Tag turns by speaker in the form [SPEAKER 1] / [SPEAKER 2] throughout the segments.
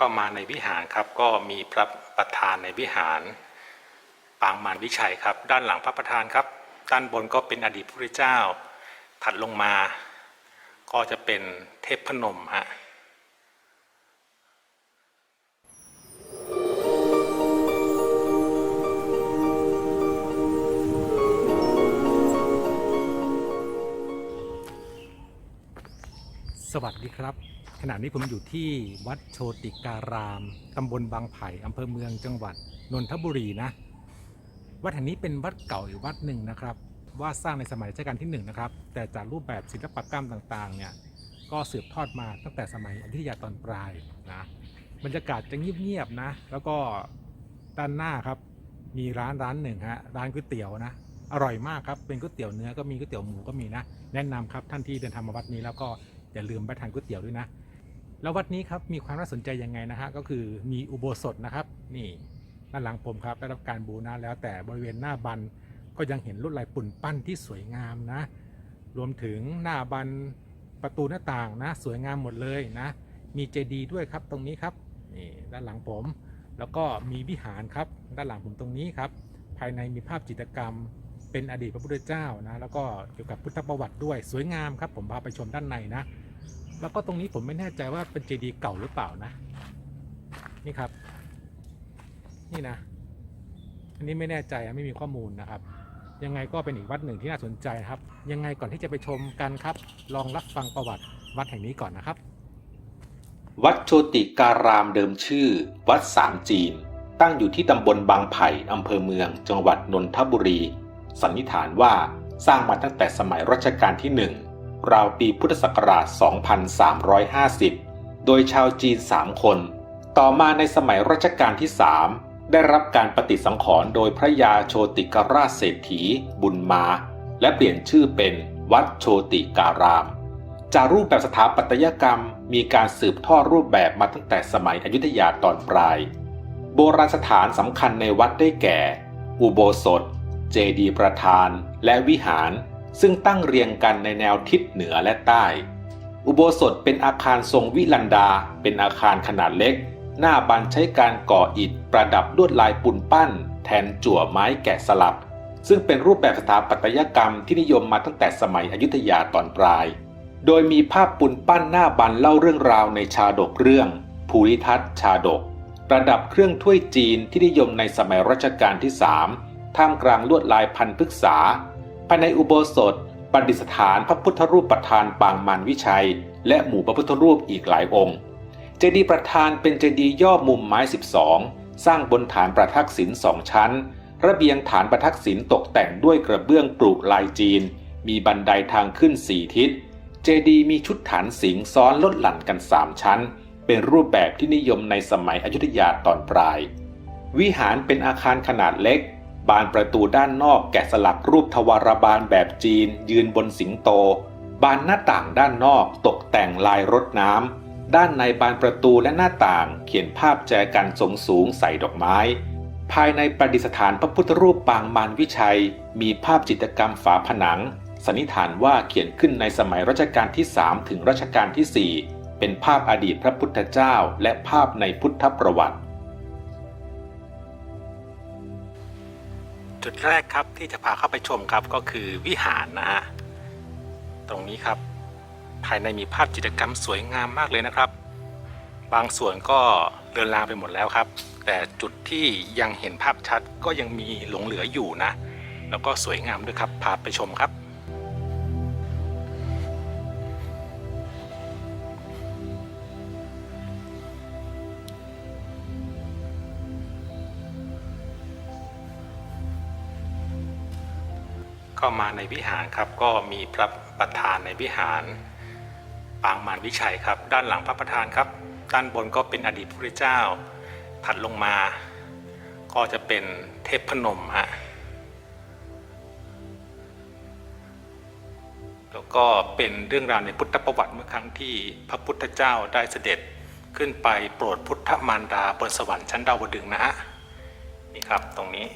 [SPEAKER 1] เข้ามาในวิหารครับก็มีพระประธานในวิหารปางมารวิชัยครับ ด้านหลังพระประธานครับ ด้านบนก็เป็นอดีตพระพุทธเจ้า ถัดลงมา ก็จะเป็นเทพพนมฮะสวัสดีครับ ขณะนี้ผมอยู่ที่วัดโชติการาม ตำบลบางไผ่อำเภอเมืองจังหวัดนนทบุรีนะ วัดแห่งนี้เป็นวัดเก่าอีกวัดหนึ่งนะครับ ว่าสร้างในสมัยรัชกาลที่หนึ่งนะครับ แต่จากรูปแบบศิลปกรรมต่างๆ เนี่ย ก็สืบทอดมาตั้งแต่สมัยอยุธยาตอนปลายนะ บรรยากาศจะเงียบๆนะ แล้วก็ด้านหน้าครับ มีร้านร้านหนึ่งฮะ ร้านก๋วยเตี๋ยวนะ อร่อยมากครับ เป็นก๋วยเตี๋ยวเนื้อก็มีก๋วยเตี๋ยวหมูก็มีนะ แนะนำครับท่านที่เดินทางมาวัดนี้แล้วก็อย่าลืมไปทานก๋วยเตี๋ยวด้วยนะ แล้ววัดนี้ครับมีความน่าสนใจยังไงนะฮะก็คือมีอุโบสถนะครับ นี่ด้านหลังผมครับได้รับการบูรณะแล้วแต่บริเวณหน้าบันก็ยังเห็นลวดลายปุ่นปั้นที่สวยงามนะ รวมถึงหน้าบันประตูหน้าต่างนะ สวยงามหมดเลยนะ มีเจดีย์ด้วยครับตรงนี้ครับนี่ด้านหลังผม แล้วก็มีวิหารครับด้านหลังผมตรงนี้ครับ ภายในมีภาพจิตรกรรมเป็นอดีตพระพุทธเจ้านะ แล้วก็เกี่ยวกับพุทธประวัติด้วยสวยงามครับ ผมพาไปชมด้านในนะ แล้วก็ตรงนี้ผมไม่แน่ใจว่าเป็นเจดีย์เก่าหรือเปล่านะ นี่ครับ นี่นะ อันนี้ไม่แน่ใจไม่มีข้อมูลนะครับ ยังไงก็เป็นอีกวัดหนึ่งที่น่าสนใจนะครับ ยังไงก่อนที่จะไปชมกันครับ ลองรับฟังประวัติวัดแห่งนี้ก่อนนะครับ
[SPEAKER 2] วัดโชติการามเดิมชื่อ วัดสามจีน ตั้งอยู่ที่ตำบลบางไผ่อำเภอเมือง จังหวัดนนทบุรี สันนิษฐานว่าสร้างมาตั้งแต่สมัยรัชกาลที่หนึ่ง ราวปีพุทธศักราช 2350 โดยชาวจีน 3 คน ต่อมาในสมัยรัชกาลที่ 3 ได้รับการปฏิสังขรณ์โดยพระยาโชติกราชเศรษฐี บุญมา และเปลี่ยนชื่อเป็นวัดโชติการาม จากรูปแบบสถาปัตยกรรมมีการสืบทอดรูปแบบมาตั้งแต่สมัยอยุธยาตอนปลาย โบราณสถานสำคัญในวัดได้แก่ อุโบสถ เจดีย์ประธาน และวิหาร ซึ่งตั้งเรียงกันในแนวทิศเหนือและใต้ อุโบสถเป็นอาคารทรงวิลันดา เป็นอาคารขนาดเล็ก หน้าบันใช้การก่ออิฐประดับลวดลายปุ่นปั้น แทนจั่วไม้แกะสลัก ซึ่งเป็นรูปแบบสถาปัตยกรรมที่นิยมมาตั้งแต่สมัยอยุธยาตอนปลาย โดยมีภาพปุ่นปั้นหน้าบันเล่าเรื่องราวในชาดกเรื่อง ภูริทัศน์ชาดก ประดับเครื่องถ้วยจีนที่นิยมในสมัยรัชกาลที่ 3 ท่ามกลางลวดลายพันพฤกษา ภายในอุโบสถประดิษฐานพระพุทธรูปประธานปางมารวิชัย และหมู่พระพุทธรูปอีกหลายองค์ เจดีย์ประธานเป็นเจดีย์ย่อมุมไม้ 12 สร้างบนฐานประทักษิณสองชั้น ระเบียงฐานประทักษิณตกแต่งด้วยกระเบื้องปลูกลายจีน มีบันไดทางขึ้นสี่ทิศ เจดีย์มีชุดฐานสิงซ้อนลดหลั่นกันสามชั้น เป็นรูปแบบที่นิยมในสมัยอยุธยาตอนปลาย วิหารเป็นอาคารขนาดเล็ก บานประตูด้านนอกแกะสลักรูปทวารบานแบบจีน ยืนบนสิงโต บานหน้าต่างด้านนอกตกแต่งลายรถน้ำ ด้านในบานประตูและหน้าต่าง เขียนภาพแจกันทรงสูงใส่ดอกไม้ ภายในประดิษฐานพระพุทธรูปปางมารวิชัย มีภาพจิตรกรรมฝาผนัง สันนิษฐานว่าเขียนขึ้นในสมัยรัชกาลที่ 3 ถึงรัชกาลที่ 4 เป็นภาพอดีตพระพุทธเจ้า และภาพในพุทธประวัติ
[SPEAKER 1] จุดแรกครับที่จะพาเข้าไปชมครับก็คือวิหารนะฮะตรงนี้ครับ ภายในมีภาพจิตรกรรมสวยงามมากเลยนะครับ บางส่วนก็เลือนลางไปหมดแล้วครับ แต่จุดที่ยังเห็นภาพชัดก็ยังมีหลงเหลืออยู่นะ แล้วก็สวยงามด้วยครับพาไปชมครับ เข้ามาในวิหารครับก็มีพระประธานในวิหารปางมารวิชัยครับ ด้านหลังพระประธานครับ ด้านบนก็เป็นอดีตพระเจ้าถัดลงมา ก็จะเป็นเทพพนมฮะแล้วก็เป็นเรื่องราวในพุทธประวัติเมื่อครั้งที่พระพุทธเจ้าได้เสด็จขึ้นไปโปรดพุทธมารดาบนสวรรค์ชั้นดาวดึงนะฮะนี่ครับตรงนี้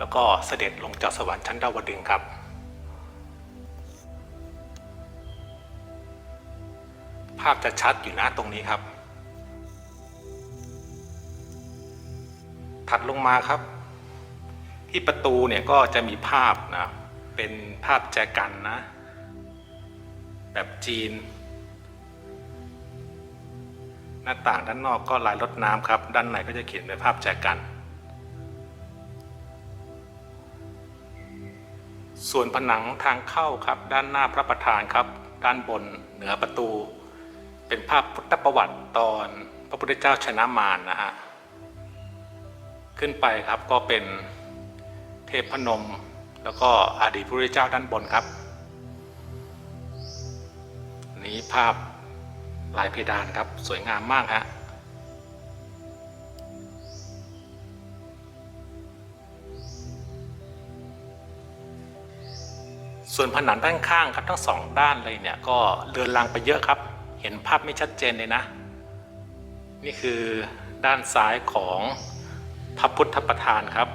[SPEAKER 1] แล้วก็เสด็จลงจากสวรรค์ชั้นดาวดึงครับ ภาพจะชัดอยู่นะตรงนี้ครับ ถัดลงมาครับ ที่ประตูเนี่ยก็จะมีภาพนะเป็นภาพแจกันนะ แบบจีน หน้าต่างด้านนอกก็ลายรถน้ำครับ ด้านในก็จะเขียนเป็นภาพแจกัน ส่วนผนังทางเข้าครับ ด้านหน้าพระประธานครับ ด้านบนเหนือประตู เป็นภาพพุทธประวัติตอนพระพุทธเจ้าชนะมารนะฮะขึ้นไปครับก็เป็นเทพพนม แล้วก็อดีตพระพุทธเจ้าด้านบนครับ นี้ภาพลายเพดานครับสวยงามมากฮะ ส่วนผนังด้านข้างครับทั้งสองด้านเลยเนี่ยก็เลือนลางไปเยอะครับ เห็นภาพไม่ชัดเจนเลยนะ นี่คือด้านซ้ายของพระพุทธประธานครับ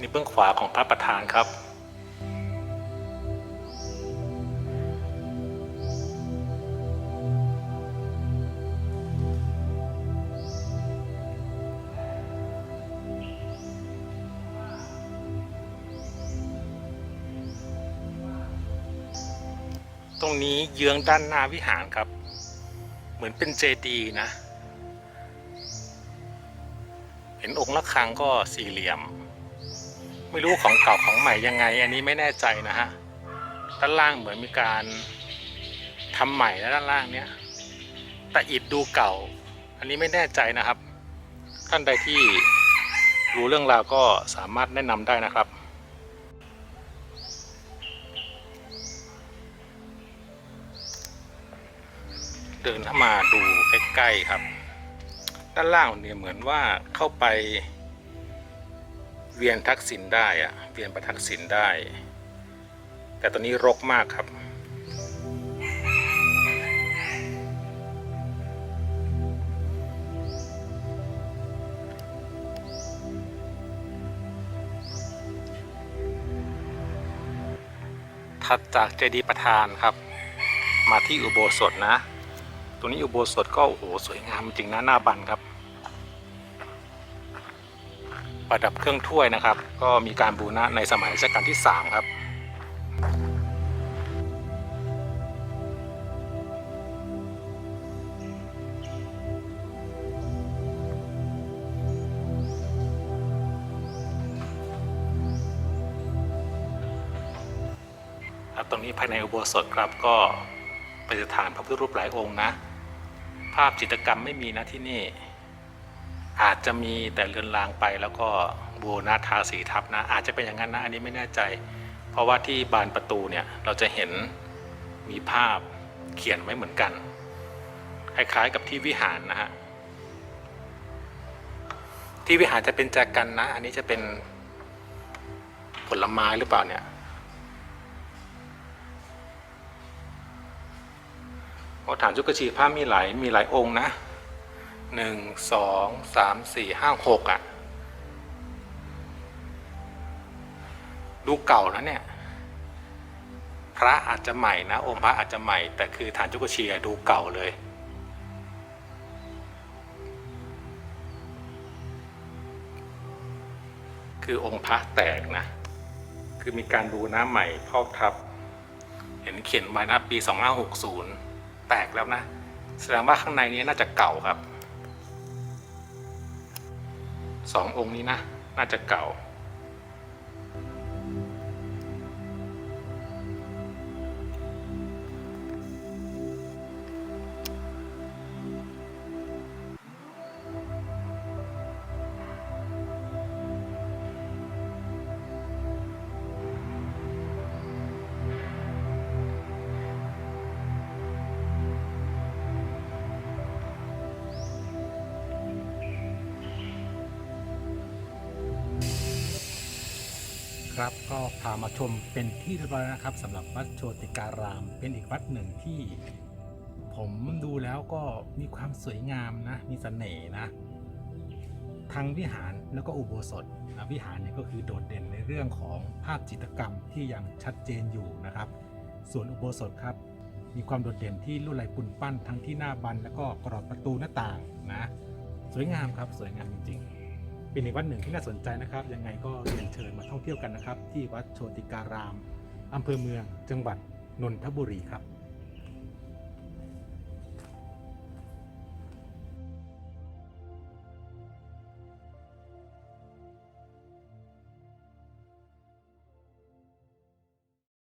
[SPEAKER 1] นี่เบื้องขวาของพระประธานครับ นี้เยื้องด้านหน้าวิหารครับ เหมือนเป็นเจดีย์นะ เห็นองค์ละครังก็สี่เหลี่ยม ไม่รู้ของเก่าของใหม่ยังไง อันนี้ไม่แน่ใจนะฮะ ด้านล่างเหมือนมีการทำใหม่แล้วด้านล่างเนี้ยแต่อิฐดูเก่า อันนี้ไม่แน่ใจนะครับ ท่านใดที่รู้เรื่องราวก็สามารถแนะนำได้นะครับ เดินเข้ามาดูใกล้ๆครับ ด้านล่างเนี่ยเหมือนว่าเข้าไป เวียนทักษิณได้อะเวียนประทักษิณได้ แต่ตอนนี้รกมากครับถัดจากเจดีย์ประธานครับ มาที่อุโบสถนะ รงนี้อุโบสถก็โอ้โหสวยงามจริงนะหน้าบันครับ ประดับเครื่องถ้วยนะครับ ก็มีการบูรณะในสมัยรัชกาลที่ 3 ครับครับตรงนี้ภายในอุโบสถครับก็ประดิษฐานพระพุทธรูปหลายองค์นะ ภาพจิตรกรรมไม่มีนะที่นี่ อาจจะมีแต่เลือนลางไปแล้วก็บูรณาทาสีทับนะ อาจจะเป็นอย่างนั้นนะ อันนี้ไม่แน่ใจ เพราะว่าที่บานประตูเนี่ยเราจะเห็นมีภาพเขียนไว้เหมือนกัน คล้ายๆกับที่วิหารนะฮะที่วิหารจะเป็นแจกันนะ อันนี้จะเป็นผลไม้หรือเปล่าเนี่ย โอฐานจุกชีพระมีหลายมีหลายองค์นะหนึ่งสองสามสี่ห้าหกอะ ดูเก่านะเนี่ย พระอาจจะใหม่นะ องค์พระอาจจะใหม่ แต่คือฐานจุกชีดูเก่าเลยคือองค์พระแตกนะ คือมีการดูน้ำใหม่พอกทับ เห็นเขียนไว้นะปี 2560 แตกแล้วนะ แสดงว่าข้างในนี้น่าจะเก่าครับสององค์นี้นะ น่าจะเก่า ครับ ก็พามาชมเป็นที่เรียบร้อยนะครับสำหรับวัดโชติการาม เป็นอีกวัดหนึ่งที่ ผมดูแล้วก็มีความสวยงามนะมีเสน่ห์นะทั้งวิหารแล้วก็อุโบสถนะวิหารเนี่ยก็คือโดดเด่นในเรื่องของภาพจิตรกรรมที่ยังชัดเจนอยู่นะครับ ส่วนอุโบสถครับ มีความโดดเด่นที่ลวดลายปุ่นปั้นทั้งที่หน้าบัน แล้วก็กรอบประตูหน้าต่างนะ สวยงามครับสวยงามจริง ๆ เป็นอีกวัดหนึ่งที่น่าสนใจนะครับ ยังไงก็เรียนเชิญมาท่องเที่ยวกันนะครับ ที่วัดโชติการามอำเภอเมืองจังหวัดนนทบุรีครับ